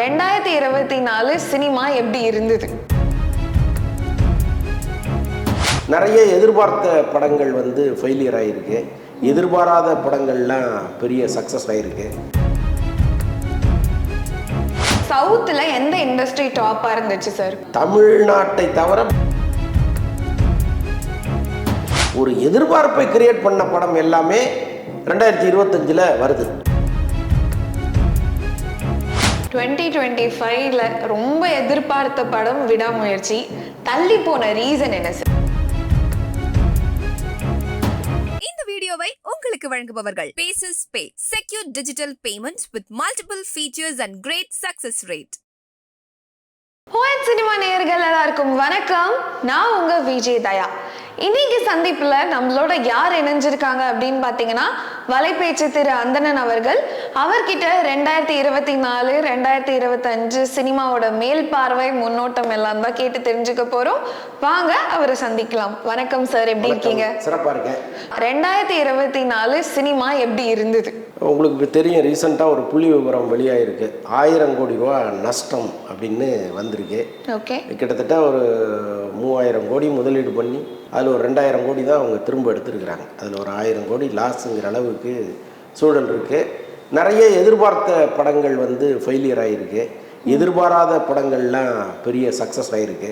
ரெண்டாயிரத்தி இருபத்தி நாலு சினிமா எப்படி இருந்தது? நிறைய எதிர்பார்த்த படங்கள் வந்து ஃபெயிலியர் ஆகிருக்கு எதிர்பாராத படங்கள்லாம் பெரிய சக்ஸஸ் ஆகிருக்கு சவுத்துல எந்த இண்டஸ்ட்ரி டாப்பா இருந்துச்சு சார் தமிழ்நாட்டை தவிர ஒரு எதிர்பார்ப்பை கிரியேட் பண்ண படம் எல்லாமே ரெண்டாயிரத்தி இருபத்தஞ்சில் வருது. டுவெண்ட்டி டுவெண்ட்டி ஃபைவ்ல ரொம்ப எதிர்பார்த்த படம் விடாமுயற்சி தள்ளி போன ரீசன் என்ன சார் இந்த வீடியோவை உங்களுக்கு வழங்குபவர்கள் bases pay secure digital payments with multiple features and great success rate poet cinema நேயர்கள் எல்லாருக்கும் வணக்கம். நான் உங்க விஜய் தயா. இன்னைக்கு சந்திப்புல நம்மளோட யார் இணைஞ்சிருக்காங்க அப்படின்னு பாத்தீங்கன்னா வலைபேச்சு திரு அந்தணன் அவர்கள். அவர்கிட்ட ரெண்டாயிரத்தி இருபத்தி நாலு ரெண்டாயிரத்தி இருபத்தஞ்சு சினிமாவோட மேல் பார்வை முன்னோட்டம் எல்லாம் தான் கேட்டு தெரிஞ்சுக்க போறோம். வாங்க அவரை சந்திக்கலாம். வணக்கம் சார் எப்படி இருக்கீங்க? சிறப்பாக இருக்கேன். ரெண்டாயிரத்தி இருபத்தி நாலு சினிமா எப்படி இருந்தது? உங்களுக்கு தெரியும் ரீசெண்டாக ஒரு புள்ளி விவரம் வெளியாகிருக்கு ஆயிரம் கோடி ரூபா நஷ்டம் அப்படின்னு வந்திருக்கு. ஓகே கிட்டத்தட்ட ஒரு மூவாயிரம் கோடி முதலீடு பண்ணி அதில் ஒரு ரெண்டாயிரம் கோடி தான் அவங்க திரும்ப எடுத்திருக்கிறாங்க. அதில் ஒரு ஆயிரம் கோடி லாஸுங்கிற அளவுக்கு சூழல் இருக்குது நிறைய எதிர்பார்த்த படங்கள் வந்து ஃபெயிலியர் ஆகிருக்கு எதிர்பாராத படங்கள்லாம் பெரிய சக்ஸஸ் ஆகிருக்கு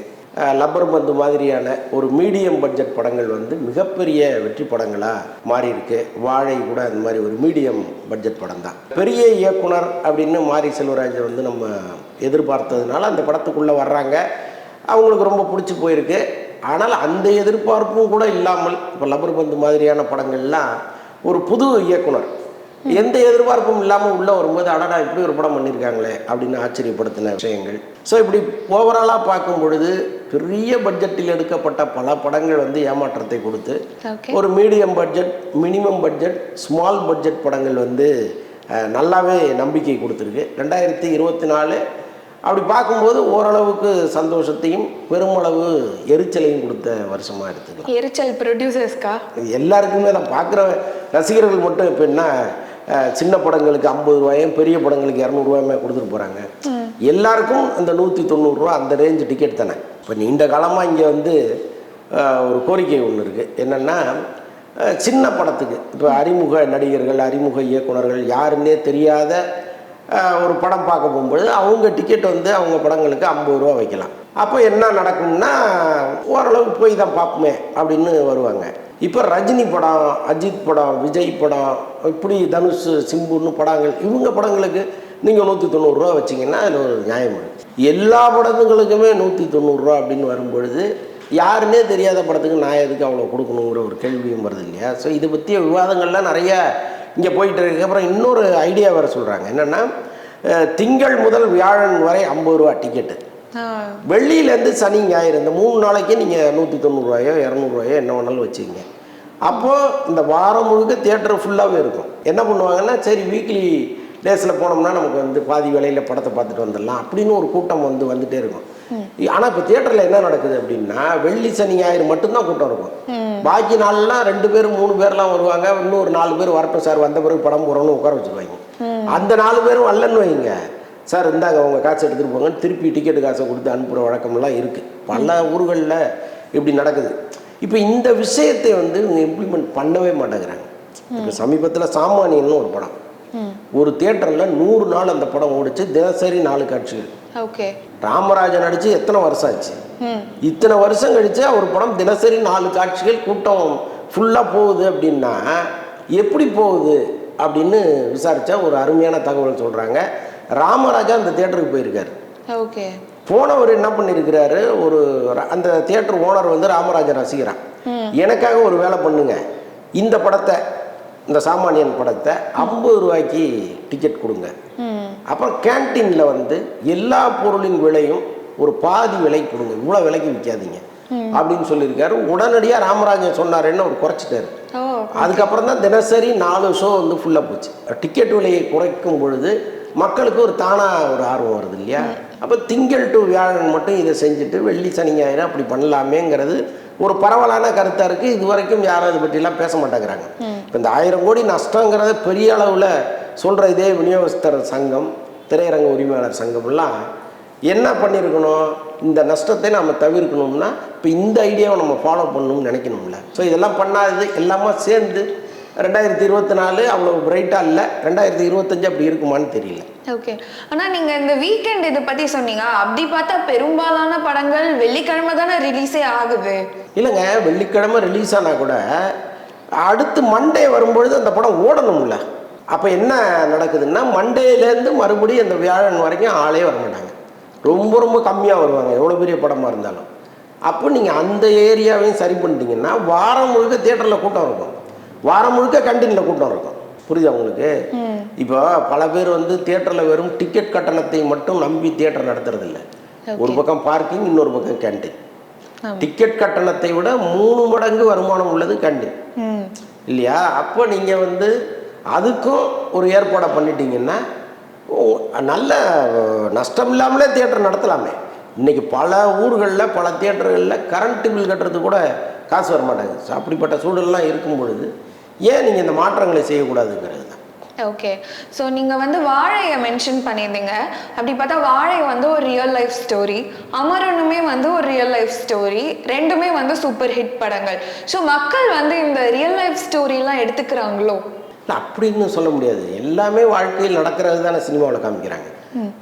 லப்பர் பந்து மாதிரியான ஒரு மீடியம் பட்ஜெட் படங்கள் வந்து மிகப்பெரிய வெற்றி படங்களாக மாறி இருக்கு வாழை கூட அந்த மாதிரி ஒரு மீடியம் பட்ஜெட் படம் தான். பெரிய இயக்குனர் அப்படின்னு மாரி செல்வராஜை வந்து நம்ம எதிர்பார்த்ததுனால அந்த படத்துக்குள்ளே வர்றாங்க. அவங்களுக்கு ரொம்ப பிடிச்சி போயிருக்கு. ஆனால் அந்த எதிர்பார்ப்பும் கூட இல்லாமல் இப்போ லப்பர் பந்து மாதிரியான படங்கள்லாம் ஒரு புது இயக்குனர். எந்த எதிர்பார்ப்பும் இல்லாமல் உள்ளே வரும்போது அடடா இப்படி ஒரு படம் பண்ணியிருக்காங்களே அப்படின்னு ஆச்சரியப்படுத்தின விஷயங்கள். ஸோ இப்படி ஓவராலாக பார்க்கும் பொழுது பெரிய பட்ஜெட்டில் எடுக்கப்பட்ட பல படங்கள் வந்து ஏமாற்றத்தை கொடுத்து ஒரு medium budget minimum budget small budget படங்கள் வந்து நல்லாவே நம்பிக்கை கொடுத்துருக்கு. ரெண்டாயிரத்தி இருபத்தி நாலு அப்படி பார்க்கும்போது ஓரளவுக்கு சந்தோஷத்தையும் பெருமளவு எரிச்சலையும் கொடுத்த வருஷமாக எடுத்துக்கலாம். எரிச்சல் ப்ரொடியூசர்ஸ்க்கா எல்லாருக்குமே நான் பார்க்குற ரசிகர்கள் மட்டும் அஹ், சின்ன படங்களுக்கு ஐம்பது ரூபாயும் பெரிய படங்களுக்கு இரநூறுவாயுமே கொடுத்துட்டு போகிறாங்க எல்லாருக்கும் இந்த நூற்றி தொண்ணூறுரூவா அந்த ரேஞ்ச் டிக்கெட் தானே. இப்போ நீண்ட காலமாக இங்கே வந்து ஒரு கோரிக்கை ஒன்று இருக்குது என்னென்னா சின்ன படத்துக்கு இப்போ அறிமுக நடிகர்கள் அறிமுக இயக்குனர்கள் யாருன்னே தெரியாத ஒரு படம் பார்க்க போகும்பொழுது அவங்க டிக்கெட் வந்து அவங்க படங்களுக்கு ஐம்பது ரூபா வைக்கலாம். அப்போ என்ன நடக்கும்னா ஓரளவுக்கு போய் தான் பார்ப்போமே அப்படின்னு வருவாங்க. இப்போ ரஜினி படம் அஜித் படம் விஜய் படம் இப்படி தனுஷ் சிம்புன்னு படங்கள் இவங்க படங்களுக்கு நீங்கள் நூற்றி தொண்ணூறுரூவா வச்சிங்கன்னா அதில் ஒரு நியாயம் எல்லா படத்துங்களுக்குமே நூற்றி தொண்ணூறுரூவா அப்படின்னு வரும்பொழுது யாருன்னே தெரியாத படத்துக்கு நான் எதுக்கு அவ்வளோ கொடுக்கணுங்கிற ஒரு கேள்வியும் வருது இல்லையா? ஸோ இதை பற்றிய விவாதங்கள்லாம் நிறைய இங்கே போயிட்டு இருக்கு. அப்புறம் இன்னொரு ஐடியா வேறு சொல்கிறாங்க என்னென்னா திங்கள் முதல் வியாழன் வரை ஐம்பது ரூபா டிக்கெட்டு வெள்ளியிலேருந்து சனி ஞாயிறு இந்த மூணு நாளைக்கு நீங்கள் நூற்றி தொண்ணூறுரூவாயோ இரநூறுவாயோ என்ன வேணாலும் வச்சுக்கங்க. அப்போது இந்த வாரம் முழுக்க தியேட்டர் ஃபுல்லாகவே இருக்கும். என்ன பண்ணுவாங்கன்னா சரி வீக்லி டேஸில் போனோம்னா நமக்கு வந்து பாதி வேலையில் படத்தை பார்த்துட்டு வந்துடலாம் அப்படின்னு ஒரு கூட்டம் வந்து வந்துட்டே இருக்கும். ஆனால் இப்போ தியேட்டரில் என்ன நடக்குது அப்படின்னா வெள்ளி சனி ஞாயிறு மட்டும்தான் கூட்டம் இருக்கும். பாக்கி நாள்லாம் ரெண்டு பேர் மூணு பேர்லாம் வருவாங்க. இன்னும் ஒரு நாலு பேர் வரட்டும் சார். வந்த பிறகு படம் போகிறோன்னு உட்கார வச்சுருவாங்க. அந்த நாலு பேரும் வரலன்னு வைங்க. சார் இந்தாங்க உங்கள் காசு எடுத்துகிட்டு போங்கன்னு திருப்பி டிக்கெட்டு காசை கொடுத்து அனுப்புகிற வழக்கமெல்லாம் இருக்குது பல ஊர்களில் இப்படி நடக்குது. இப்போ இந்த விஷயத்தை வந்து இவங்க இம்ப்ளிமெண்ட் பண்ணவே மாட்டேங்கிறாங்க. இப்போ சமீபத்தில் சாமானியன்னு ஒரு படம். ஒரு தியேட்டரில் நூறு நாள் அந்த படம் ஓடிச்சு. தினசரி நாலு காட்சிகள். ஓகே. ராமராஜன் நடிச்சு எத்தனை வருஷம் ஆச்சு? இத்தனை வருஷம் கழிச்சு ஒரு படம் தினசரி நாலு காட்சிகள் கூட்டம் ஃபுல்லாக போகுது அப்படின்னா எப்படி போகுது அப்படின்னு விசாரிச்சா ஒரு அருமையான தகவல் சொல்கிறாங்க ராமராஜா அந்த தியேட்டருக்கு போயிருக்காரு. ஓகே. போனவர் என்ன பண்ணியிருக்கிறாரு? ஒரு அந்த தியேட்டர் ஓனர் வந்து ராமராஜன் ரசிகரான் எனக்காக ஒரு வேலை பண்ணுங்க. இந்த படத்தை இந்த சாமானியன் படத்தை ஐம்பது ரூபாய்க்கு டிக்கெட் கொடுங்க. அப்புறம் கேன்டீனில் வந்து எல்லா பொருளின் விலையும் ஒரு பாதி விலை கொடுங்க. இவ்வளோ விலைக்கு விற்காதீங்க அப்படின்னு சொல்லியிருக்காரு. உடனடியாக ராமராஜன் சொன்னாருன்னு அவர் குறைச்சிட்டாரு. அதுக்கப்புறம் தான் தினசரி நாலு ஷோ வந்து ஃபுல்லாக போச்சு. டிக்கெட் விலையை குறைக்கும் பொழுது மக்களுக்கு ஒரு தானாக ஒரு ஆர்வம் வருது இல்லையா? அப்போ திங்கள் டு வியாழன் மட்டும் இதை செஞ்சுட்டு வெள்ளி சனி ஞாயிறு அப்படி பண்ணலாமேங்கிறது ஒரு பரவலான கருத்தாக இருக்குது இது வரைக்கும் யாரும் அதை பற்றிலாம் பேச மாட்டேங்கிறாங்க. இப்போ இந்த ஆயிரம் கோடி நஷ்டங்கிறத பெரிய அளவில் சொல்கிற இதே விநியோகஸ்தர் சங்கம் திரையரங்க உரிமையாளர் சங்கம்லாம் என்ன பண்ணியிருக்கணும் இந்த நஷ்டத்தை நம்ம தவிர்க்கணும்னா இப்போ இந்த ஐடியாவை நம்ம ஃபாலோ பண்ணணும்னு நினைக்கணும்ல. ஸோ இதெல்லாம் பண்ணாதது எல்லாமே சேர்ந்து ரெண்டாயிரத்தி இருபத்தி நாலு அவ்வளோ பிரைட்டாக இல்லை. ரெண்டாயிரத்தி இருபத்தஞ்சு அப்படி இருக்குமான்னு தெரியல. ஓகே ஆனா நீங்க இந்த வீக்கெண்ட் இதை பத்தி சொன்னீங்க. அப்படி பார்த்தா பெரும்பாலான படங்கள் வெள்ளிக்கிழமை தானே ரிலீஸே ஆகுது. இல்லைங்க வெள்ளிக்கிழமை ரிலீஸ் ஆனால் கூட அடுத்து மண்டே வரும்பொழுது அந்த படம் ஓடணும்ல. அப்போ என்ன நடக்குதுன்னா மண்டேலேருந்து மறுபடியும் அந்த வியாழன் வரைக்கும் ஆளே வர மாட்டாங்க. ரொம்ப ரொம்ப கம்மியாக வருவாங்க எவ்வளோ பெரிய படமாக இருந்தாலும். அப்போ நீங்கள் அந்த ஏரியாவையும் சரி பண்ணிட்டீங்கன்னா வாரம் முழுக்க தியேட்டரில் கூட்டம் இருக்கும். வாரம் முழுக்க கண்டினில் கூட்டம் இருக்கும். புரியுதா உங்களுக்கு? இப்போ பல பேர் வந்து தியேட்டரில் வெறும் டிக்கெட் கட்டணத்தை மட்டும் நம்பி தியேட்டர் நடத்துறது இல்ல ஒரு பக்கம் பார்க்கிங் இன்னொரு பக்கம் கேண்டீன் டிக்கெட் கட்டணத்தை விட மூணு மடங்கு வருமானம் உள்ளது கேண்டீன் ம். இல்லையா? அப்போ நீங்கள் வந்து அதுக்கும் ஒரு ஏற்பாடை பண்ணிட்டீங்கன்னா ஓ, நல்ல நஷ்டம் இல்லாமலே தியேட்டர் நடத்தலாமே. இன்றைக்கி பல ஊர்களில் பல தியேட்டர்களில் கரண்ட் பில் கட்டுறது கூட காசு வர மாட்டாங்க அப்படிப்பட்ட சூழல்லாம் இருக்கும் பொழுது ஏன் நீங்கள் இந்த மாற்றங்களை செய்யக்கூடாதுங்கிறது தான். ஓகே ஸோ நீங்கள் வந்து வாழையை மென்ஷன் பண்ணியிருந்தீங்க. அப்படி பார்த்தா வாழை வந்து ஒரு ரியல் லைஃப் ஸ்டோரி அமரனுமே வந்து ஒரு ரியல் லைஃப் ஸ்டோரி ரெண்டுமே வந்து சூப்பர் ஹிட் படங்கள். ஸோ மக்கள் வந்து இந்த ரியல் லைஃப் ஸ்டோரிலாம் எடுத்துக்கிறாங்களோ? இல்லை அப்படின்னு சொல்ல முடியாது. எல்லாமே வாழ்க்கையில் நடக்கிறது தானே சினிமாவில் காமிக்கிறாங்க.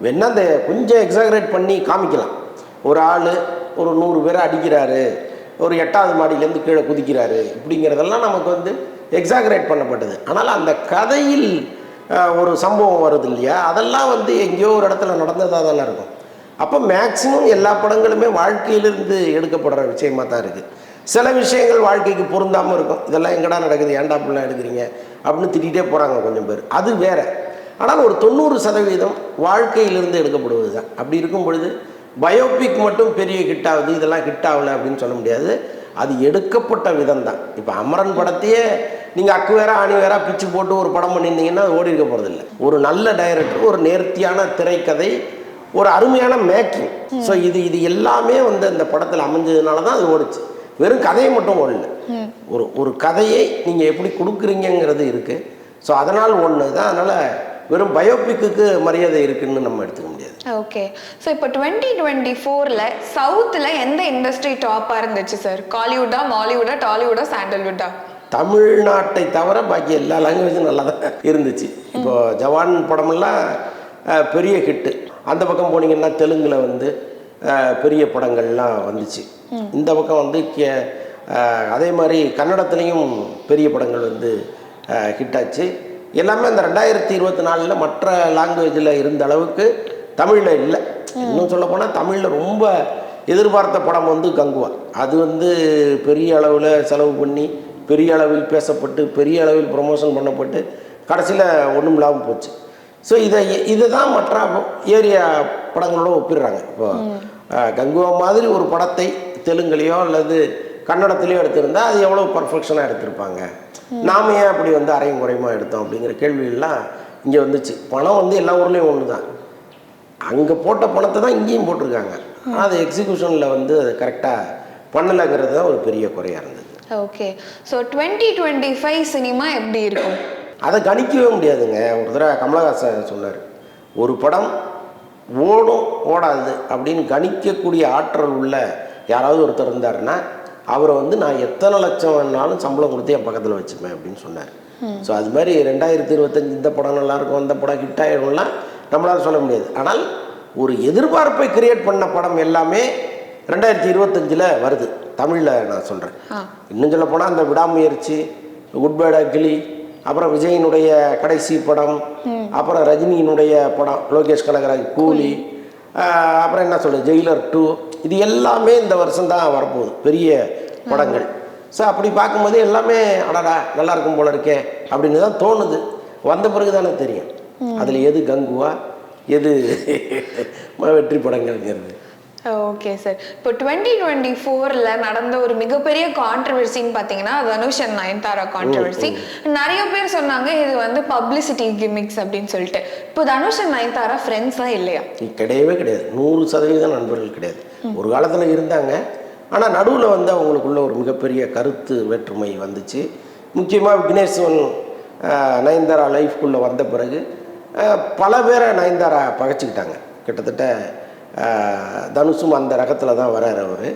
வேணா அந்த கொஞ்சம் எக்ஸாகரேட் பண்ணி காமிக்கலாம். ஒரு ஆள் ஒரு நூறு பேரை அடிக்கிறாரு. ஒரு எட்டாவது மாடியிலேருந்து கீழே குதிக்கிறாரு. இப்படிங்கிறதெல்லாம் நமக்கு வந்து எக்ஸாகரேட் பண்ணப்பட்டது. ஆனால் அந்த கதையில் ஒரு சம்பவம் வருது இல்லையா? அதெல்லாம் வந்து எங்கேயோ ஒரு இடத்துல நடந்ததாக தானே இருக்கும். அப்போ மேக்சிமம் எல்லா படங்களுமே வாழ்க்கையிலிருந்து எடுக்கப்படுற விஷயமா தான் இருக்குது சில விஷயங்கள் வாழ்க்கைக்கு பொருந்தாமல் இருக்கும். இதெல்லாம் எங்கடா நடக்குது? ஏன்டா அப்படிலாம் எடுக்கிறீங்க? அப்படின்னு திட்டிகிட்டே போகிறாங்க கொஞ்சம் பேர். அது வேற. ஆனால் ஒரு தொண்ணூறு சதவீதம் வாழ்க்கையிலிருந்து எடுக்கப்படுவது தான். அப்படி இருக்கும் பொழுது பயோபிக் மட்டும் பெரிய ஹிட் ஆகுது இதெல்லாம் ஹிட் ஆகலை அப்படின்னு சொல்ல முடியாது. அது எடுக்கப்பட்ட விதம் தான். இப்போ அமரன் படத்தையே நீங்கள் அக்கு வேற ஆணி வேற பிச்சு போட்டு ஒரு படம் பண்ணியிருந்தீங்கன்னா அது ஓடி இருக்க போகிறதில்ல ஒரு நல்ல டைரக்டர் ஒரு நேர்த்தியான திரைக்கதை ஒரு அருமையான மேக்கிங் ஸோ இது இது எல்லாமே வந்து அந்த படத்தில் அமைஞ்சதுனால தான் அது ஓடுச்சு. வெறும் கதையை மட்டும் ஓடல. ஒரு ஒரு கதையை நீங்கள் எப்படி கொடுக்குறீங்கங்கிறது இருக்குது ஸோ அதனால் ஒன்று தான் அதனால் வெறும் பயோபிக்கு மரியாதை இருக்குன்னு நம்ம எடுத்துக்க முடியாது. ஓகே ஸோ இப்போ டுவெண்ட்டி டுவெண்ட்டி ஃபோரில் சவுத்தில் எந்த இண்டஸ்ட்ரி டாப்பாக இருந்துச்சு சார் காலிவுட்டா மாலிவுட்டா டாலிவுட்டா சாண்டல்வுட்டா தமிழ்நாட்டை தவிர பாக்கி எல்லா லாங்குவேஜும் நல்லா தான் இருந்துச்சு. இப்போ ஜவான் படமெல்லாம் பெரிய ஹிட்டு அந்த பக்கம் போனீங்கன்னா தெலுங்குல வந்து பெரிய படங்கள்லாம் வந்துச்சு. இந்த பக்கம் வந்து கே அதே மாதிரி கன்னடத்துலேயும் பெரிய படங்கள் வந்து ஹிட் ஆச்சு எல்லாமே அந்த ரெண்டாயிரத்தி இருபத்தி நாலில் மற்ற லாங்குவேஜில் இருந்த அளவுக்கு தமிழில் இல்லை. இன்னும் சொல்ல போனால் தமிழில் ரொம்ப எதிர்பார்த்த படம் வந்து கங்குவா. அது வந்து பெரிய அளவில் செலவு பண்ணி பெரிய அளவில் பேசப்பட்டு பெரிய அளவில் ப்ரொமோஷன் பண்ணப்பட்டு கடைசியில் ஒன்றும் இல்லாமல் போச்சு. ஸோ இதை இதை தான் மற்ற ஏரியா படங்களோட ஒப்பிடுறாங்க. இப்போ கங்குவா மாதிரி ஒரு படத்தை தெலுங்குலேயோ அல்லது கன்னடத்துலேயோ எடுத்திருந்தா அது எவ்வளோ பர்ஃபெக்ஷனாக எடுத்திருப்பாங்க. நாம ஏன் அப்படி வந்து அரையும் குறையுமா எடுத்தோம் அப்படிங்கிற கேள்வியெல்லாம் இங்கே வந்துச்சு. பணம் வந்து எல்லா ஊர்லேயும் ஒன்று தான் அங்கே போட்ட பணத்தை தான் இங்கேயும் போட்டிருக்காங்க. ஆனால் அது எக்ஸிக்யூஷனில் வந்து அது கரெக்டாக பண்ணலைங்கிறது தான் ஒரு பெரிய குறையாக இருந்தது. Okay so twenty twenty five cinema எப்படி இருக்கும்? அதை கணிக்கவே முடியாதுங்க. ஒரு தடவை கமலஹாசன் சொன்னார் ஒரு படம் ஓடும் ஓடாது அப்படின்னு கணிக்கக்கூடிய ஆற்றல் உள்ள யாராவது ஒருத்தர் இருந்தாருன்னா அவரை வந்து நான் எத்தனை லட்சம் வேணாலும் சம்பளம் கொடுத்து என் பக்கத்தில் வச்சுப்பேன் அப்படின்னு சொன்னார். ஸோ அது மாதிரி ரெண்டாயிரத்தி இருபத்தஞ்சு இந்த படம் நல்லா இருக்கும் அந்த படம் ஹிட் ஆகிடும்லாம் நம்மளால சொல்ல முடியாது. ஆனால் ஒரு எதிர்பார்ப்பை கிரியேட் பண்ண படம் எல்லாமே ரெண்டாயிரத்தி இருபத்தஞ்சில் வருது. தமிழில் நான் சொல்கிறேன் இன்னும் சொல்ல போனால் அந்த விடாமுயற்சி குட் பேட் அக்லி அப்புறம் விஜயினுடைய கடைசி படம் அப்புறம் ரஜினியினுடைய படம் லோகேஷ் கனகராஜ் கூலி அப்புறம் என்ன சொல்றது ஜெயிலர் டூ இது எல்லாமே இந்த வருஷம் தான் வரப்போகுது பெரிய படங்கள். ஸோ அப்படி பார்க்கும்போது எல்லாமே அடடா நல்லா இருக்கும் போல இருக்கே அப்படின்னு தான் தோணுது. வந்த பிறகு தானே தெரியும். அதில் எது கங்குவா எது வெற்றி படங்கள்ங்கிறது. ஓகே சார் இப்போ டுவெண்ட்டி டுவெண்ட்டி ஃபோரில் நடந்த ஒரு மிகப்பெரிய கான்ட்ரவர்சின்னு பார்த்தீங்கன்னா தனுஷ் அண்ட் நயன்தாரா கான்ட்ரவர்சி நிறைய பேர் சொன்னாங்க இது வந்து பப்ளிசிட்டி கிமிக்ஸ் அப்படின்னு சொல்லிட்டு. இப்போ தனுஷ் அண்ட் நயன்தாரா ஃப்ரெண்ட்ஸாக இல்லையா? கிடையவே கிடையாது. நூறு சதவீதம் நண்பர்கள் கிடையாது. ஒரு காலத்தில் இருந்தாங்க. ஆனால் நடுவில் வந்து அவங்களுக்குள்ள ஒரு மிகப்பெரிய கருத்து வேற்றுமை வந்துச்சு. முக்கியமாக விக்னேஸ்வன் நயன்தாரா லைஃப்குள்ளே வந்த பிறகு பல பேரை நயன்தாரா பகைச்சிக்கிட்டாங்க. கிட்டத்தட்ட தனுஷும் அந்த ரகத்தில் தான் வராரு அவர்.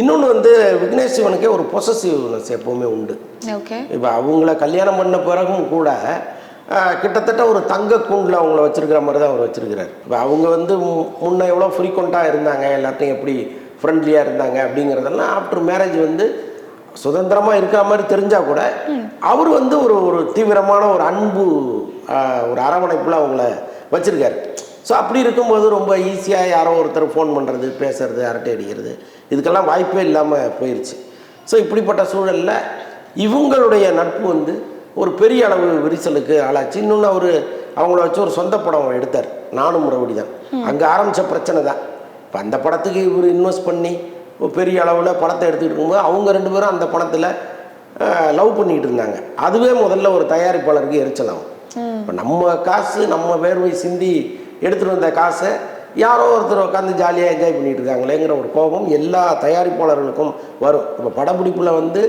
இன்னொன்று வந்து விக்னேஷ் சிவனுக்கே ஒரு பொசசிவ்னஸ் எப்போவுமே உண்டு. ஓகே. இப்போ அவங்கள கல்யாணம் பண்ண பிறகும் கூட கிட்டத்தட்ட ஒரு தங்க கூண்டில் அவங்கள வச்சிருக்கிற மாதிரி தான் அவர் வச்சிருக்கிறார். இப்போ அவங்க வந்து முன்ன எவ்வளோ ஃப்ரீக்வெண்ட்டாக இருந்தாங்க எல்லாத்தையும் எப்படி ஃப்ரெண்ட்லியாக இருந்தாங்க அப்படிங்கிறதெல்லாம் ஆஃப்டர் மேரேஜ் வந்து சுதந்திரமாக இருக்கிற மாதிரி தெரிஞ்சால் கூட அவர் வந்து ஒரு ஒரு தீவிரமான ஒரு அன்பு ஒரு அரவணைப்பில் அவங்கள வச்சிருக்காரு. ஸோ அப்படி இருக்கும்போது ரொம்ப ஈஸியாக யாரோ ஒருத்தர் ஃபோன் பண்ணுறது பேசுறது அரட்டை அடிக்கிறது. இதுக்கெல்லாம் வாய்ப்பே இல்லாமல் போயிடுச்சு ஸோ இப்படிப்பட்ட சூழலில் இவங்களுடைய நட்பு வந்து ஒரு பெரிய அளவு விரிசலுக்கு ஆளாச்சு. இன்னொன்று அவர் அவங்கள வச்சு ஒரு சொந்த படம் எடுத்தார். நானும் முறவடி தான் அங்கே ஆரம்பித்த பிரச்சனை தான். இப்போ அந்த படத்துக்கு இவர் இன்வெஸ்ட் பண்ணி ஒரு பெரிய அளவில் படத்தை எடுத்துக்கிட்டு இருக்கும்போது அவங்க ரெண்டு பேரும் அந்த படத்தில் லவ் பண்ணிக்கிட்டு இருந்தாங்க. அதுவே முதல்ல ஒரு தயாரிப்பாளருக்கு எரிச்சலாகும் இப்போ நம்ம காசு நம்ம வேர்வை சிந்தி எடுத்துகிட்டு வந்த காசை யாரோ ஒருத்தர் உட்காந்து ஜாலியாக என்ஜாய் பண்ணிட்டு இருக்காங்களேங்கிற ஒரு கோபம் எல்லா தயாரிப்பாளர்களுக்கும் வரும். இப்போ படப்பிடிப்பில் வந்து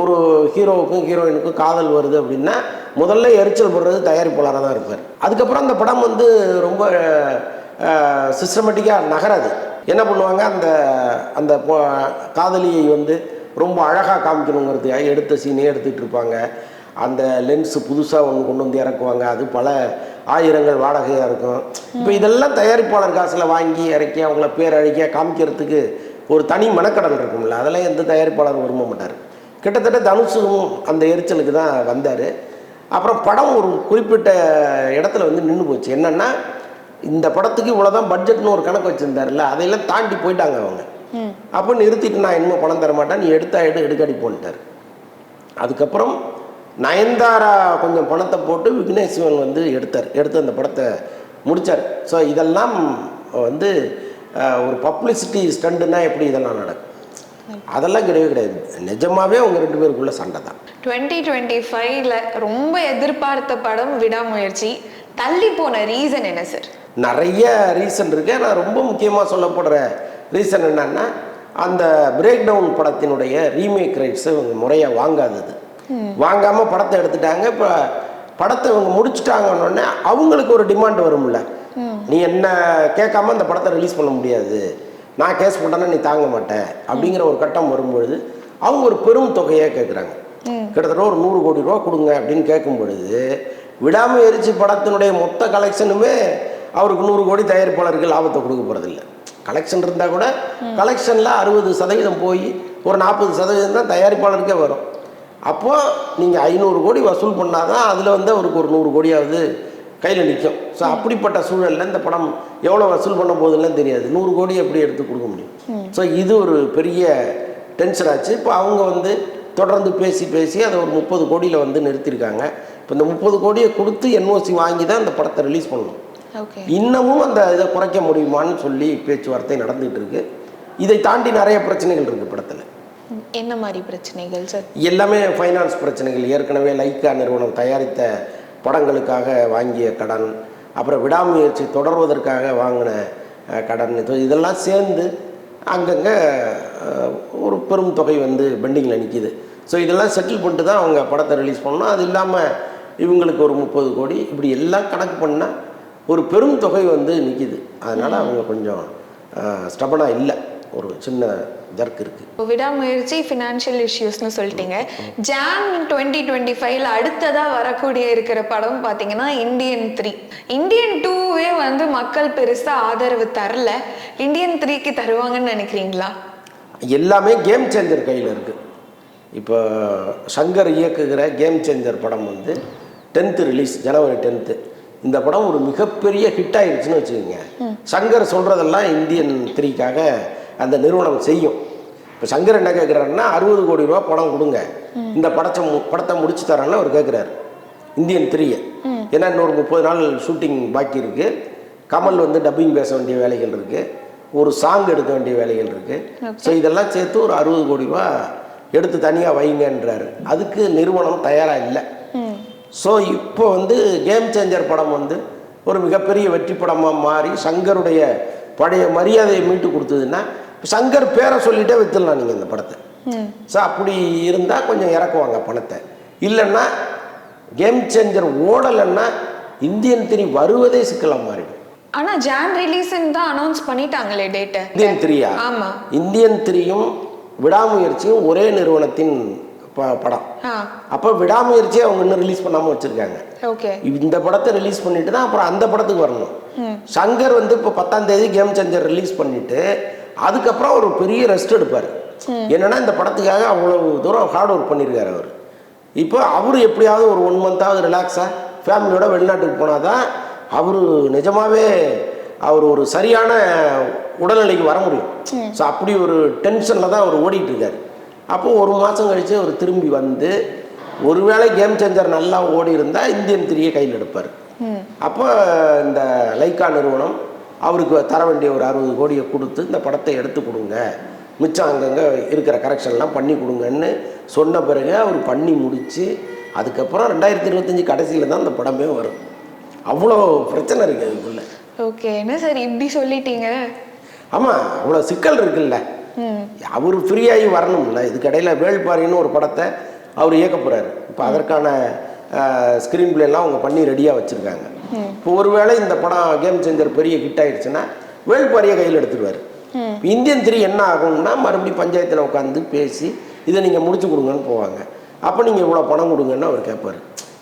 ஒரு ஹீரோவுக்கும் ஹீரோயினுக்கும் காதல் வருது அப்படின்னா முதல்ல எரிச்சல் படுறது தயாரிப்பாளராக தான் இருப்பார். அதுக்கப்புறம் அந்த படம் வந்து ரொம்ப சிஸ்டமேட்டிக்காக நகராது. என்ன பண்ணுவாங்க? அந்த அந்த காதலியை வந்து ரொம்ப அழகாக காமிக்கணுங்கிறதுக்காக எடுத்த சீனே எடுத்துகிட்டு இருப்பாங்க. அந்த லென்ஸு புதுசாக ஒன்று கொண்டு வந்து இறக்குவாங்க. அது பல ஆயிரங்கள் வாடகையாக இருக்கும். இப்போ இதெல்லாம் தயாரிப்பாளர் காசில் வாங்கி இறக்கி அவங்கள பேரழிக்க காமிக்கிறதுக்கு ஒரு தனி மனக்கடல் இருக்கும்ல. அதெல்லாம் எந்த தயாரிப்பாளரும் விரும்ப மாட்டார். கிட்டத்தட்ட தனுஷும் அந்த எரிச்சலுக்கு தான் வந்தார். அப்புறம் படம் ஒரு குறிப்பிட்ட இடத்துல வந்து நின்று போச்சு. என்னென்னா இந்த படத்துக்கு இவ்வளோதான் பட்ஜெட்னு ஒரு கணக்கு வச்சுருந்தாருல்ல. அதையெல்லாம் தாண்டி போயிட்டாங்க அவங்க. அப்போ நிறுத்திட்டு நான் இன்னும் பணம் தர மாட்டேன் நீ எடுத்தா எடு எடுக்கடி போன்ட்டார். அதுக்கப்புறம் நயன்தாரா கொஞ்சம் பணத்தை போட்டு விக்னேஷ் சிவன் வந்து எடுத்தார். எடுத்து அந்த படத்தை முடித்தார் ஸோ இதெல்லாம் வந்து ஒரு பப்ளிசிட்டி ஸ்டண்டுனா எப்படி இதெல்லாம் நடக்கும்? அதெல்லாம் கிடையவே கிடையாது. நிஜமாவே அவங்க ரெண்டு பேருக்குள்ள சண்டை தான். டுவெண்ட்டி டுவெண்ட்டி ஃபைவ்ல ரொம்ப எதிர்பார்த்த படம் விடாமுயற்சி தள்ளி போன ரீசன் என்ன சார் நிறைய ரீசன் இருக்கு. நான் ரொம்ப முக்கியமாக சொல்லப்படுற ரீசன் என்னன்னா அந்த பிரேக் டவுன் படத்தினுடைய ரீமேக் ரைட்ஸை இவங்க முறையாக வாங்காதது. வாங்காமல் படத்தை எடுத்துட்டாங்க. இப்போ படத்தை இவங்க முடிச்சுட்டாங்கன்னொடனே அவங்களுக்கு ஒரு டிமாண்ட் வரும்ல. நீ என்ன கேட்காம அந்த படத்தை ரிலீஸ் பண்ண முடியாது. நான் கேஸ் போட்டேன்னா நீ தாங்க மாட்டேன் அப்படிங்கிற ஒரு கட்டம் வரும்பொழுது அவங்க ஒரு பெரும் தொகையாக கேட்குறாங்க கிட்டத்தட்ட ஒரு நூறு கோடி ரூபா கொடுங்க அப்படின்னு கேட்கும் பொழுது விடாமுயற்சி படத்தினுடைய மொத்த கலெக்ஷனுமே அவருக்கு நூறு கோடி தயாரிப்பாளருக்கு லாபத்தை கொடுக்க போகிறதில்ல கலெக்ஷன் இருந்தால் கூட கலெக்ஷனில் அறுபது சதவீதம் போய் ஒரு நாற்பது சதவீதம் தான் தயாரிப்பாளருக்கே வரும். அப்போது நீங்கள் ஐநூறு கோடி வசூல் பண்ணாதான் அதில் வந்து அவருக்கு ஒரு நூறு கோடியாவது கையில் நிற்கும் ஸோ அப்படிப்பட்ட சூழலில் இந்த படம் எவ்வளோ வசூல் பண்ண போகுதுன்னு தெரியாது. நூறு கோடி எப்படி எடுத்து கொடுக்க முடியும்? ஸோ இது ஒரு பெரிய டென்ஷன் ஆச்சு. இப்போ அவங்க வந்து தொடர்ந்து பேசி பேசி அதை ஒரு முப்பது கோடியில் வந்து நிறுத்தியிருக்காங்க இப்போ இந்த முப்பது கோடியை கொடுத்து என்ஓசி வாங்கி தான் இந்த படத்தை ரிலீஸ் பண்ணணும். இன்னமும் அந்த இதை குறைக்க முடியுமான்னு சொல்லி பேச்சுவார்த்தை நடந்துகிட்டு இருக்கு. இதை தாண்டி நிறைய பிரச்சனைகள் இருக்குது படத்தில். என்ன மாதிரி பிரச்சனைகள் சார்? எல்லாமே ஃபைனான்ஸ் பிரச்சனைகள். ஏற்கனவே லைக்கா நிறுவனம் தயாரித்த படங்களுக்காக வாங்கிய கடன் அப்புறம் விடாமுயற்சி தொடர்வதற்காக வாங்கின கடன். இது இதெல்லாம் சேர்ந்து அங்கங்கே ஒரு பெரும் தொகை வந்து பெண்டிங்கில் நிற்கிது ஸோ இதெல்லாம் செட்டில் பண்ணிட்டு தான் அவங்க படத்தை ரிலீஸ் பண்ணணும். அது இல்லாமல் இவங்களுக்கு ஒரு முப்பது கோடி. இப்படி எல்லாம் கணக்கு பண்ணால் ஒரு பெரும் தொகை வந்து நிற்கிது அதனால் அவங்க கொஞ்சம் ஸ்டபனாக இல்லை. ஒரு சின்ன ஜர்க் இருக்குது விடாமுயற்சி ஃபினான்ஷியல் இஷ்யூஸ்னு சொல்லிட்டீங்க. ஜான் டுவெண்ட்டி டுவெண்ட்டி ஃபைவ்ல அடுத்ததாக வரக்கூடிய இருக்கிற படம் பார்த்தீங்கன்னா இந்தியன் த்ரீ இந்தியன் டூவே வந்து மக்கள் பெருசாக ஆதரவு தரல. இந்தியன் த்ரீக்கு தருவாங்கன்னு நினைக்கிறீங்களா? எல்லாமே கேம் சேஞ்சர் கையில் இருக்குது இப்போ சங்கர் இயக்குகிற கேம் சேஞ்சர் படம் வந்து டென்த்து ரிலீஸ் ஜனவரி டென்த்து இந்த படம் ஒரு மிகப்பெரிய ஹிட் ஆயிடுச்சுன்னு வச்சுக்கோங்க. சங்கர் சொல்கிறதெல்லாம் இந்தியன் த்ரீக்காக அந்த நிறுவனம் செய்யும். இப்போ சங்கர் என்ன கேட்குறாருன்னா அறுபது கோடி ரூபா படம் கொடுங்க. இந்த படத்தை படத்தை முடிச்சு தரேன்னு அவர் கேட்குறாரு இந்தியன் த்ரீயை. ஏன்னா இன்னொரு முப்பது நாள் ஷூட்டிங் பாக்கி இருக்குது கமல் வந்து டப்பிங் பேச வேண்டிய வேலைகள் இருக்குது ஒரு சாங் எடுக்க வேண்டிய வேலைகள் இருக்குது ஸோ இதெல்லாம் சேர்த்து ஒரு அறுபது கோடி ரூபா எடுத்து தனியாக வைங்கன்றாரு. அதுக்கு நிறுவனம் தயாராக இல்லை. ஸோ இப்போ வந்து கேம் சேஞ்சர் படம் வந்து ஒரு மிகப்பெரிய வெற்றி படமாக மாறி சங்கருடைய பழைய மரியாதையை மீட்டு கொடுத்ததுன்னா சங்கர் பேரை சொல்லிட்டே வித்துடலாம் நீங்கள் இந்த படத்தை. ஸோ அப்படி இருந்தால் கொஞ்சம் இறக்குவாங்க பணத்தை. இல்லைன்னா கேம் சேஞ்சர் ஓடலைன்னா இந்தியன் த்ரீ வருவதே சிக்கலாக மாறிடும். ஆனா ஜான் ரிலீஸ்ன்னு தான் அனௌன்ஸ் பண்ணிட்டாங்களே டேட்டு இந்தியன் த்ரீயா? ஆமா. இந்தியன் த்ரீயும் விடாமுயற்சியும் ஒரே நிறுவனத்தின் படம். அப்போ விடாமுயற்சியை அவங்க இன்னும் ரிலீஸ் பண்ணாமல் வச்சுருக்காங்க. ஓகே. இந்த படத்தை ரிலீஸ் பண்ணிட்டு தான் அப்புறம் அந்த படத்துக்கு வரணும். சங்கர் வந்து இப்போ பத்தாம் தேதி கேம் சேஞ்சர் ரிலீஸ் பண்ணிட்டு அதுக்கப்புறம் ஒரு பெரிய ரெஸ்ட் எடுப்பார். என்னன்னா இந்த படத்துக்காக அவ்வளவு தூரம் ஹார்ட் ஒர்க் பண்ணியிருக்காரு அவர். இப்போ அவர் எப்படியாவது ஒரு ஒன் மந்த்தாவது ரிலாக்ஸாக ஃபேமிலியோட வெளிநாட்டுக்கு போனால் தான் அவர் நிஜமாவே அவர் ஒரு சரியான உடல்நிலைக்கு வர முடியும். ஸோ அப்படி ஒரு டென்ஷனில் தான் அவர் ஓடிட்டு இருக்காரு. அப்போ ஒரு மாதம் கழித்து அவர் திரும்பி வந்து ஒருவேளை கேம் சேஞ்சர் நல்லா ஓடி இருந்தால் இந்தியன் த்ரீயை கையில் எடுப்பார். அப்போ இந்த லைக்கா நிறுவனம் அவருக்கு தர வேண்டிய ஒரு அறுபது கோடியை கொடுத்து இந்த படத்தை எடுத்து கொடுங்க. மிச்சம் அங்கங்கே இருக்கிற கரெக்ஷன்லாம் பண்ணி கொடுங்கன்னு சொன்ன பிறகு அவர் பண்ணி முடித்து அதுக்கப்புறம் ரெண்டாயிரத்தி இருபத்தஞ்சி கடைசியில் தான் அந்த படமே வரும். அவ்வளோ பிரச்சனை இருக்குது அதுக்குள்ள. ஓகே என்ன சார் இப்படி சொல்லிட்டீங்க? ஆமாம் அவ்வளோ சிக்கல் இருக்குல்ல. அவர் ஃப்ரீயாகி வரணும்ல. இதுக்கடையில் வேள்பாரின்னு ஒரு படத்தை அவர் இயக்க போகிறாரு இப்போ அதற்கான ஸ்க்ரீன் எல்லாம் அவங்க பண்ணி ரெடியாக வச்சுருக்காங்க. இப்போ ஒருவேளை இந்த படம் கேம் சேஞ்சர் பெரிய ஹிட் ஆயிடுச்சுன்னா வேள்பாரியை கையில் எடுத்துருவார் இந்தியன் த்ரீ என்ன ஆகும்னா மறுபடியும் பஞ்சாயத்தில் உட்காந்து பேசி இதை நீங்கள் முடிச்சு கொடுங்கன்னு போவாங்க. அப்போ நீங்கள் இவ்வளோ பணம் கொடுங்கன்னு அவர் கேட்பார்.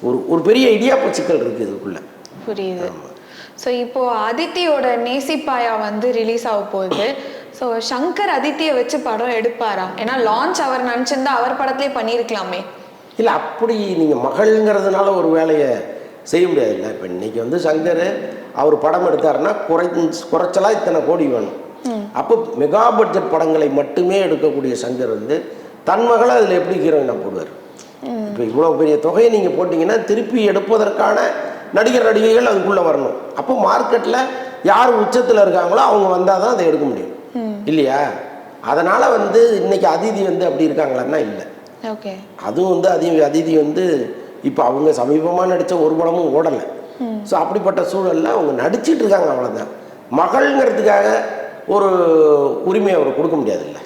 ஒரு ஒரு பெரிய இடியாப்ப சிக்கல் இருக்குது இதுக்குள்ளே. புரியுது. ஸோ இப்போ அதித்தியோட நேசிப்பாயா வந்து ரிலீஸ் ஆக போகுது. ஸோ சங்கர் அதித்தியை வச்சு படம் எடுப்பாரா? ஏன்னா லான்ச் அவர் நினச்சிருந்தா அவர் படத்திலே பண்ணியிருக்கலாமே. இல்லை அப்படி நீங்கள் மகள்ங்கிறதுனால ஒரு வேலையை செய்ய முடியாதுல்ல. இப்போ இன்னைக்கு வந்து சங்கர் அவர் படம் எடுத்தாருன்னா குறை குறைச்சலா இத்தனை கோடி வேணும். அப்போ மெகா பட்ஜெட் படங்களை மட்டுமே எடுக்கக்கூடிய சங்கர் வந்து தன் மகளை அதில் எப்படி ஹீரோயினாக போடுவார்? இப்போ இவ்வளோ பெரிய தொகையை நீங்கள் போட்டிங்கன்னா திருப்பி எடுப்பதற்கான நடிகர் நடிகைகள் அதுக்குள்ளே வரணும். அப்போ மார்க்கெட்டில் யார் உச்சத்தில் இருக்காங்களோ அவங்க வந்தால் தான் அதை எடுக்க முடியும். இல்லையா? அதனால் வந்து இன்னைக்கு அதிதி வந்து அப்படி இருக்காங்களான்னா இல்லை. அதுவும் வந்து அதி அதிதி வந்து இப்போ அவங்க சமீபமாக நடித்த ஒரு படமும் ஓடலை. ஸோ அப்படிப்பட்ட சூழலில் அவங்க நடிச்சிட்டு இருக்காங்க அவ்வளோதான் மகள்ங்கிறதுக்காக ஒரு உரிமையை அவர் கொடுக்க முடியாதுல்ல.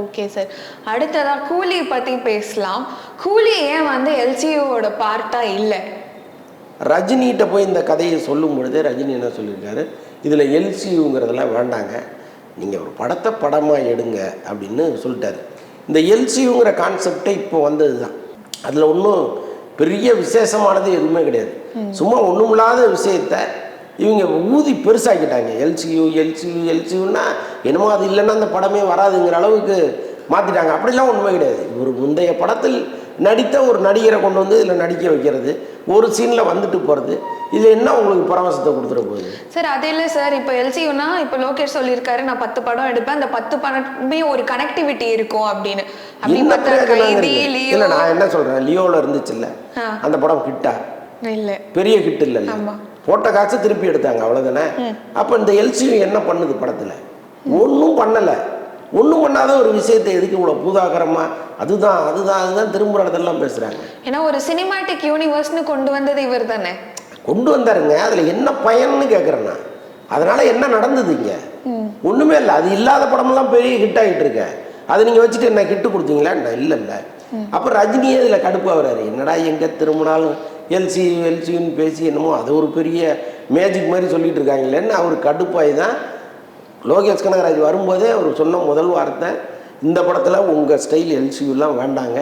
ஓகே சார் அடுத்ததா கூலி பத்தி பேசலாம். கூலி ஏன் வந்து எல்சிஓட பார்ட்டா இல்லை? ரஜினிகிட்ட போய் இந்த கதையை சொல்லும் பொழுதே ரஜினி என்ன சொல்லியிருக்காரு? இதில் எல்சியூங்கிறதெல்லாம் வேண்டாங்க. நீங்கள் ஒரு படத்தை படமாக எடுங்க அப்படின்னு சொல்லிட்டாரு. இந்த எல்சியூங்கிற கான்செப்டே இப்போ வந்தது தான் அதில் ஒன்றும் பெரிய விசேஷமானது எதுவுமே கிடையாது. சும்மா ஒன்றுமில்லாத விஷயத்த இவங்க ஊதி பெருசாக்கிட்டாங்க. எல்சியூ எல்சியூ எல்சியூன்னா என்னமோ அது இல்லைன்னா அந்த படமே வராதுங்கிற அளவுக்கு மாற்றிட்டாங்க அப்படிலாம் உண்மை கிடையாது. ஒரு முந்தைய படத்தில் நடித்த ஒரு நடிகரை கொண்டு வந்து இதில் நடிக்க வைக்கிறது. ஒரு சீனில் வந்துட்டு போகிறது இதில் என்ன உங்களுக்கு பரவசத்தை கொடுத்துட போகுது? சார் அது இல்லை சார். இப்போ எல்சியூனா இப்போ லோகேஷ் சொல்லியிருக்காரு நான் பத்து படம் எடுப்பேன். அந்த பத்து படமே ஒரு கனெக்டிவிட்டி இருக்கும் அப்படின்னு. இல்ல நான் என்ன சொல்றேன்? லியோல இருந்துச்சுல்ல. அந்த படம் கிட்டா? இல்லை. பெரிய ஹிட் இல்ல. போட்ட காசு திருப்பி எடுத்தாங்க அவ்வளவுதானே? அப்ப இந்த எல்சியூ என்ன பண்ணுது படத்துல? ஒன்றும் பண்ணல. ஒன்றும் பண்ணாத ஒரு விஷயத்தை எதுக்கு இவ்வளோ பூதாகரமா? அதுதான் அதுதான் அதுதான் திரும்புற இடத்தெல்லாம் பேசுறாங்க. ஏன்னா ஒரு சினிமாட்டிக் யூனிவர்ஸ்னு கொண்டு வந்தது இவர் தானே கொண்டு வந்தாருங்க. அதுல என்ன பயன்னு கேட்குறேன் நான் அதனால என்ன நடந்தது இங்க? ஒண்ணுமே இல்லை. அது இல்லாத படமெல்லாம் பெரிய ஹிட் ஆகிட்டு இருக்க. அதை நீங்க வச்சுட்டு என்ன ஹிட்டு கொடுத்தீங்களா? இல்லை இல்லை. அப்போ ரஜினியே இதில் கடுப்பாகிறாரு என்னடா எங்க திரும்பினாலும் எல்சி எல்சின்னு பேசி என்னமோ அது ஒரு பெரிய மேஜிக் மாதிரி சொல்லிட்டு இருக்காங்களேன்னு அவர் கடுப்பாகி தான் லோகேஷ் கனகராஜ் வரும்போதே அவர் சொன்ன முதல் வார்த்தை இந்த படத்தில் உங்கள் ஸ்டைல் எல்சியூலாம் வேண்டாங்க.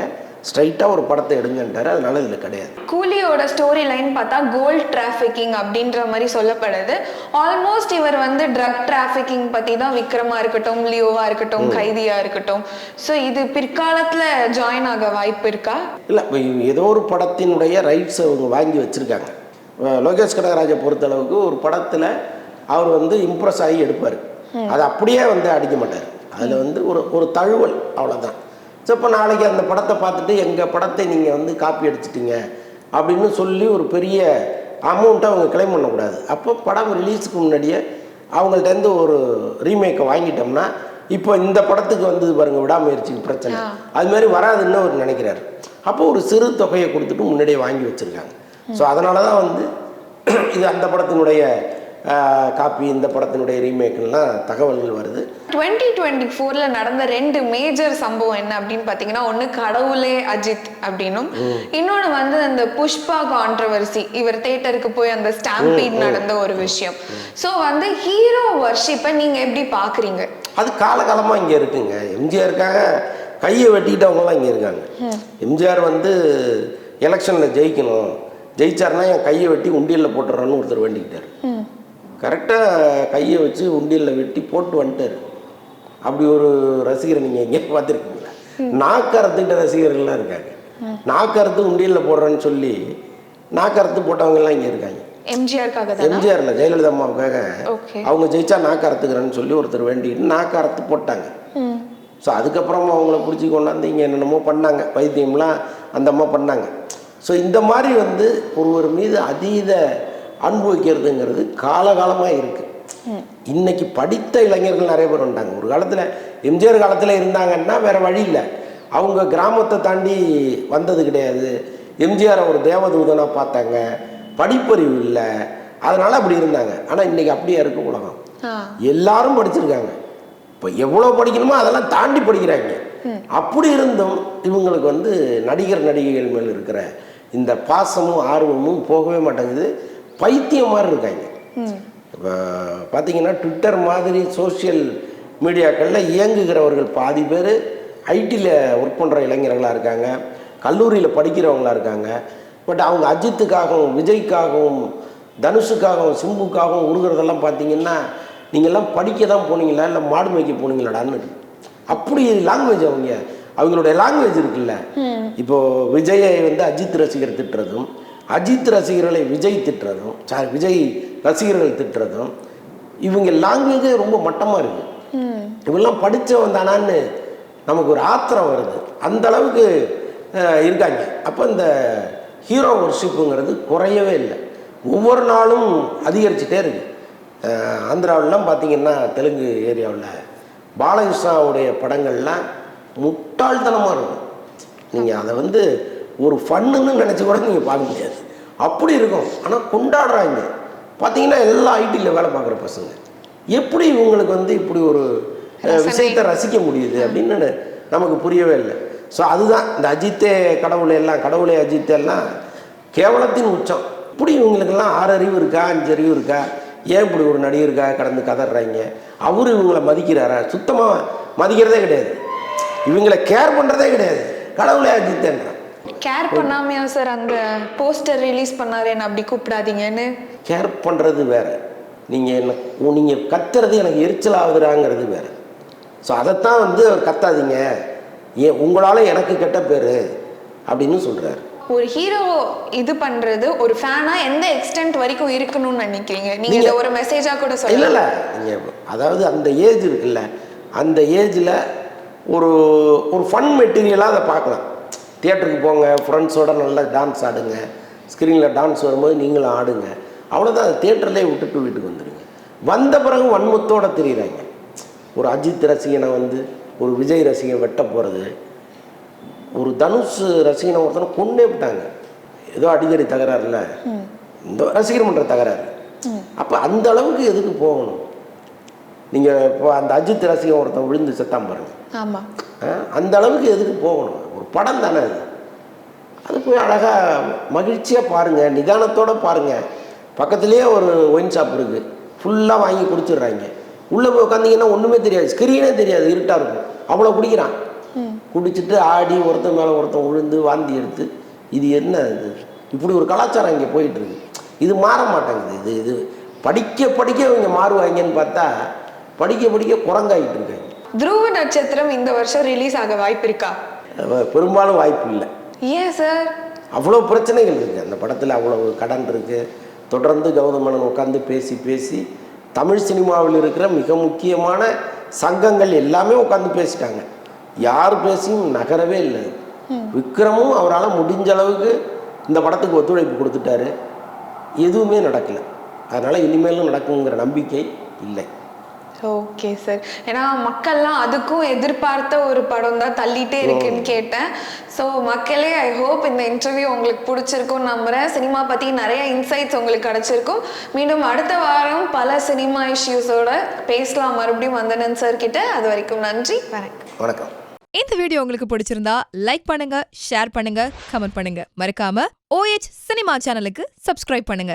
ஸ்ட்ரைட்டாக ஒரு படத்தை எடுங்கன்ட்டாரு. அதனால இதில் கிடையாது. கூலியோட ஸ்டோரி லைன் பார்த்தா கோல்ட் டிராஃபிக்கிங் அப்படின்ற மாதிரி சொல்லப்படுது. ஆல்மோஸ்ட் இவர் வந்து ட்ரக் டிராஃபிக்கிங் பத்தி தான் விக்ரமா இருக்கட்டும் லியோவா இருக்கட்டும் கைதியா இருக்கட்டும். ஸோ இது பிற்காலத்துல ஜாயின் ஆக வாய்ப்பு இருக்கா? இல்லை ஏதோ ஒரு படத்தினுடைய ரைட்ஸ் அவங்க வாங்கி வச்சுருக்காங்க. லோகேஷ் கனகராஜை பொறுத்தளவுக்கு ஒரு படத்தில் அவர் வந்து இம்ப்ரெஸ் ஆகி எடுப்பார். அது அப்படியே வந்து அடிக்க மாட்டார். அதில் வந்து ஒரு ஒரு தழுவல் அவ்வளோதான் ஸோ இப்போ நாளைக்கு அந்த படத்தை பார்த்துட்டு எங்கள் படத்தை நீங்கள் வந்து காப்பி அடிச்சிட்டீங்க அப்படின்னு சொல்லி ஒரு பெரிய அமௌண்ட்டை அவங்க கிளைம் பண்ணக்கூடாது. அப்போ படம் ரிலீஸுக்கு முன்னாடியே அவங்கள்ட்டேருந்து ஒரு ரீமேக்கை வாங்கிட்டோம்னா இப்போ இந்த படத்துக்கு வந்தது பாருங்க விடாமுயற்சிக்கு பிரச்சனை. அது மாதிரி வராதுன்னு அவர் நினைக்கிறாரு. அப்போ ஒரு சிறு தொகையை கொடுத்துட்டு முன்னாடியே வாங்கி வச்சுருக்காங்க. ஸோ அதனால தான் வந்து இது அந்த படத்தினுடைய காப்பி இந்த படத்தினுடைய ரீமேக்கெல்லாம் தகவல்கள் வருது. டுவெண்ட்டி டுவெண்ட்டி ஃபோர்ல நடந்த ரெண்டு மேஜர் சம்பவம் என்ன அப்படின்னு பாத்தீங்கன்னா ஒண்ணு கடவுளே அஜித் அப்படின்னும் இன்னொன்னு வந்து அந்த புஷ்பா கான்ட்ரவர்சி இவர் தேட்டருக்கு போய் அந்த ஸ்டாம்பீட் நடந்த ஒரு விஷயம். சோ வந்து ஹீரோ வர்ஷிப்பை நீங்க எப்படி பாக்குறீங்க? அது காலகாலமாக இங்கே இருக்குங்க. எம்ஜிஆருக்காக கையை வெட்டிக்கிட்டவங்கலாம் இங்கே இருக்காங்க. எம்ஜிஆர் வந்து எலெக்ஷனில் ஜெயிக்கணும். ஜெயிச்சாருன்னா என் கையை வெட்டி உண்டியலில் போட்டுறேன்னு ஒருத்தர் வேண்டிக்கிட்டார். கரெக்டாக கையை வச்சு உண்டியலில் வெட்டி போட்டு வந்துட்டார். அப்படி ஒரு ரசிகரை நீங்கள் எங்கேயும் பார்த்துருக்கீங்களா? நாக்கறத்துக்கிட்ட ரசிகர்கள்லாம் இருக்காங்க. நாக்கறுத்து உண்டியலில் போடுறேன்னு சொல்லி நாக்கறுத்து போட்டவங்கலாம் இங்கே இருக்காங்க. எம்ஜிஆருக்காக எம்ஜிஆர்ல ஜெயலலிதா அம்மாவுக்காக. அவங்க ஜெயிச்சா நாக்கு அறுத்துக்கிறேன்னு சொல்லி ஒருத்தர் வேண்டிட்டு நாக்கு அறுத்து போட்டாங்க ஸோ அதுக்கப்புறமா அவங்கள பிடிச்சி கொண்டாந்து இங்கே என்னென்னமோ பண்ணாங்க. வைத்தியம்லாம் அந்த அம்மா பண்ணாங்க. ஸோ இந்த மாதிரி வந்து ஒருவர் மீது அதீத அன்பு வைக்கிறதுங்கிறது காலகாலமாக இருக்குது இன்னைக்கு படித்த இளைஞர்கள் நிறைய பேர் வந்தாங்க ஒரு காலத்தில் எம்ஜிஆர் காலத்தில் இருந்தாங்கன்னா வேற வழி இல்லை. அவங்க கிராமத்தை தாண்டி வந்தது கிடையாது. எம்ஜிஆரை ஒரு தேவதூதனாக பார்த்தாங்க. படிப்பறிவு இல்லை. அதனால அப்படி இருந்தாங்க. ஆனால் இன்னைக்கு அப்படியே இருக்கு உலகம். எல்லாரும் படிச்சிருக்காங்க. இப்போ எவ்வளோ படிக்கணுமோ அதெல்லாம் தாண்டி படிக்கிறாங்க. அப்படி இருந்தும் இவங்களுக்கு வந்து நடிகர் நடிகைகள் மேல் இருக்கிற இந்த பாசமும் ஆர்வமும் போகவே மாட்டேங்குது. பைத்தியம் மாதிரி இருக்காங்க. இப்போ பார்த்தீங்கன்னா ட்விட்டர் மாதிரி சோஷியல் மீடியாக்களில் இயங்குகிறவர்கள் பாதி பேர் ஐடியில் ஒர்க் பண்ணுற இளைஞர்களாக இருக்காங்க. கல்லூரியில் படிக்கிறவங்களா இருக்காங்க. பட் அவங்க அஜித்துக்காகவும் விஜய்க்காகவும் தனுஷுக்காகவும் சிம்புக்காகவும் உருகிறதெல்லாம் பார்த்தீங்கன்னா நீங்கள்லாம் படிக்க தான் போனீங்களா? இல்லை மாடு மேய்க்க போனீங்களாடான்னு. அப்படி லாங்குவேஜ் அவங்க அவங்களுடைய லாங்குவேஜ் இருக்குல்ல. இப்போ விஜயை வந்து அஜித் ரசிகர் திட்டுறதும் அஜித் ரசிகர்களை விஜய் திட்டுறதும் சாரி விஜய் ரசிகர்கள் திட்டுறதும் இவங்க லாங்குவேஜே ரொம்ப மட்டமாக இருக்கு. இவெல்லாம் படித்தவன் தானான்னு நமக்கு ஒரு ஆத்திரம் வருது. அந்த அளவுக்கு இருக்காங்க. அப்போ இந்த ஹீரோ ஒர்ஷிப்புங்கிறது குறையவே இல்லை. ஒவ்வொரு நாளும் அதிகரிச்சுட்டே இருக்கு. அஹ், ஆந்திராவிலலாம் பார்த்தீங்கன்னா தெலுங்கு ஏரியாவில் பாலகிருஷ்ணாவுடைய படங்கள்லாம் முட்டாள்தனமாக இருக்கும். நீங்கள் அதை வந்து ஒரு ஃபன்னுன்னு நினச்சி கூட நீங்கள் பார்க்க முடியாது. அப்படி இருக்கும். ஆனால் கொண்டாடுறாங்க. பார்த்தீங்கன்னா எல்லா ஐடியில் வேலை பார்க்குற பசங்க. எப்படி இவங்களுக்கு வந்து இப்படி ஒரு விஷயத்தை ரசிக்க முடியுது அப்படின்னு நமக்கு புரியவே இல்லை. ஸோ அதுதான். இந்த அஜித்தே கடவுளை எல்லாம் கடவுளே அஜித்தே எல்லாம் கேவலத்தின் உச்சம். இப்படி இவங்களுக்கெல்லாம் ஆறு அறிவு இருக்கா அஞ்சு அறிவு இருக்கா? ஏன் இப்படி ஒரு நடிகருக்காக கடந்து கதறாங்க? அவரு இவங்களை மதிக்கிறாரா? சுத்தமாக மதிக்கிறதே கிடையாது. இவங்களை கேர் பண்ணுறதே கிடையாது. கடவுளே அஜித்தேன்றான் கேர் பண்ணாமையா சார் அந்த போஸ்டர் ரிலீஸ் பண்ணாரு? என்ன அப்படி கூப்பிடாதீங்கன்னு. கேர் பண்ணுறது வேற. நீங்கள் என்ன நீங்கள் கத்துறது எனக்கு எரிச்சல் ஆகுதுறாங்கிறது வேற. ஸோ அதைத்தான் வந்து அவர் கத்தாதீங்க. ஏன் உங்களால் எனக்கு கெட்ட பேர் அப்படின்னு சொல்கிறாரு ஒரு ஹீரோ இது பண்றது ஒரு ஃபேனா எந்த எக்ஸ்டென்ட் வரைக்கும் இருக்கணும்னு நினைக்கிறீங்க? நீங்க இதை ஒரு மெசேஜா கூட இல்லை சொல்லலாம் இல்லை. நீங்கள் அதாவது அந்த ஏஜ் இருக்குல்ல அந்த ஏஜில் ஒரு ஒரு ஃபன் மெட்டீரியலாக அதை பார்க்கலாம். தியேட்டருக்கு போங்க ஃப்ரெண்ட்ஸோட நல்லா டான்ஸ் ஆடுங்க. ஸ்க்ரீனில் டான்ஸ் வரும்போது நீங்களும் ஆடுங்க. அவ்வளோதான் அதை தியேட்டர்லேயே விட்டுட்டு வீட்டுக்கு வந்துடுங்க வந்த பிறகு வன்மத்தோடு தெரியுறாங்க. ஒரு அஜித் ரசிகனை வந்து ஒரு விஜய் ரசிகன் வெட்ட போகிறது ஒரு தனுஷ் ரசிகனை ஒருத்தனை கொண்டே விட்டாங்க. ஏதோ அடிக்கடி தகராறுல. இந்த ரசிகர் மன்ற தகராறு. அப்போ அந்த அளவுக்கு எதுக்கு போகணும்? நீங்கள் இப்போ அந்த அஜித் ரசிகன் ஒருத்தன் விழுந்து செத்தான் பாருங்க. ஆமாம் அந்த அளவுக்கு எதுக்கு போகணும்? ஒரு படம் தானே அது. அது போய் அழகாக மகிழ்ச்சியாக பாருங்கள் நிதானத்தோடு பாருங்கள் பக்கத்துலேயே ஒரு ஒயின் ஷாப் இருக்குது ஃபுல்லாக வாங்கி குடிச்சிடுறாங்க. உள்ளே போய் உட்காந்திங்கன்னா ஒன்றுமே தெரியாது. ஸ்க்ரீனே தெரியாது. இருட்டாக இருக்கும். அவ்வளோ குடிக்கிறான். குடிச்சிட்டு ஆடி ஒருத்தன் மேலே ஒருத்தன் விழுந்து வாந்தி எடுத்து இது என்ன இது? இப்படி ஒரு கலாச்சாரம் இங்கே போயிட்டுருக்கு. இது மாற மாட்டேங்குது. இது இது படிக்க படிக்க இவங்க மாறுவாங்கன்னு பார்த்தா படிக்க படிக்க குரங்காயிட்டு இருக்காங்க. துருவ நட்சத்திரம் இந்த வருஷம் ரிலீஸ் ஆக வாய்ப்பு இருக்கா பெரும்பாலும் வாய்ப்பு இல்லை. ஏன் சார் அவ்வளோ பிரச்சனைகள் இருக்குது அந்த படத்தில் அவ்வளோ கடன் இருக்குது தொடர்ந்து கௌதம் மேனன் உட்காந்து பேசி பேசி தமிழ் சினிமாவில் இருக்கிற மிக முக்கியமான சங்கங்கள் எல்லாமே உட்காந்து பேசிட்டாங்க. யார் பேசியும் நகரவே இல்லை. விக்ரமும் அவரால் முடிஞ்ச அளவுக்கு இந்த படத்துக்கு ஒத்துழைப்பு கொடுத்துட்டாரு. எதுவுமே நடக்கலை. அதனால் இனிமேலும் நடக்குங்கிற நம்பிக்கை இல்லை. ஓகே சார் ஏன்னா மக்கள்லாம் அதுக்கும் எதிர்பார்த்த ஒரு படம் தான் தள்ளிட்டே இருக்குன்னு கேட்டேன். ஸோ மக்களே ஐ ஹோப் இந்த இன்டர்வியூ உங்களுக்கு பிடிச்சிருக்கும்னு நம்புறேன். சினிமா பற்றி நிறைய இன்சைட்ஸ் உங்களுக்கு கிடைச்சிருக்கும். மீண்டும் அடுத்த வாரம் பல சினிமா இஷ்யூஸோட பேசலாம். மறுபடியும் வந்தனன் சார் கிட்ட. அது வரைக்கும் நன்றி. வணக்கம். வணக்கம். இந்த வீடியோ உங்களுக்கு பிடிச்சிருந்தா லைக் பண்ணுங்க ஷேர் பண்ணுங்க கமெண்ட் பண்ணுங்க. மறக்காம OH சினிமா சேனலுக்கு சப்ஸ்கிரைப் பண்ணுங்க.